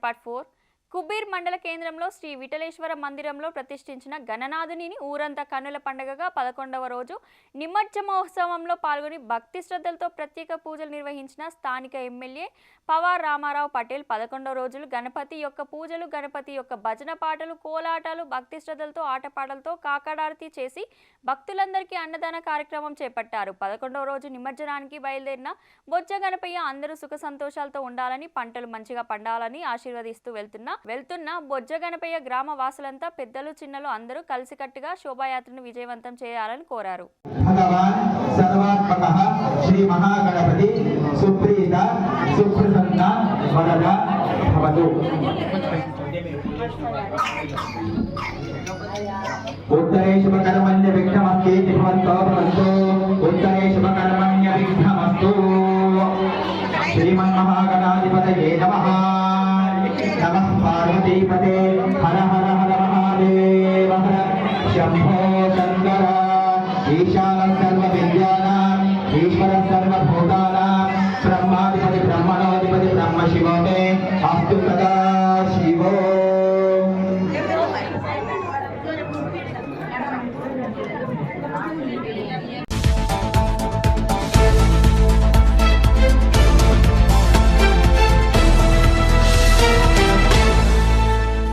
part 4. Kubeer మండల కేంద్రంలో శ్రీ విఠలేశ్వర మందిరంలో ప్రతిష్ఠించిన గణనాథుని ఊరంతా కన్నుల పండుగగా పదకొండవ రోజు నిమజ్జ మహోత్సవంలో పాల్గొని భక్తి శ్రద్ధలతో ప్రత్యేక పూజలు నిర్వహించిన స్థానిక ఎమ్మెల్యే పవార్ రామారావు పటేల్ పదకొండవ రోజులు గణపతి యొక్క పూజలు గణపతి యొక్క భజన పాటలు కోలాటాలు భక్తి శ్రద్ధలతో ఆటపాటలతో కాకడారతి చేసి భక్తులందరికీ అన్నదాన కార్యక్రమం చేపట్టారు. పదకొండవ రోజు నిమజ్జనానికి బయలుదేరిన బొజ్జ గణపయ్య అందరూ సుఖ సంతోషాలతో ఉండాలని పంటలు మంచిగా పండాలని ఆశీర్వదిస్తూ వెళ్తున్న వెళ్తున్న బొజ్జగణపయ్య గ్రామ వాసులంతా పెద్దలు చిన్నలు అందరూ కలిసికట్టుగా శోభాయాత్రను విజయవంతం చేయాలని కోరారు. భగవాన్ సర్వాత్మక శ్రీ మహాగణపతి సుప్రీత సుప్రసన్న వరద భవతు. శ్రీమన్మహాగణాధిపతయే నమః. నమః పార్వతీపతే హర హర హర మహాదేవ హర శంభో శంకర ఈశానం సర్వ విద్యానాం ఈశ్వర సర్వభూతానాం బ్రహ్మాధిపతి బ్రహ్మణోధిపతి బ్రహ్మ శివో మే అస్తు సదా శివో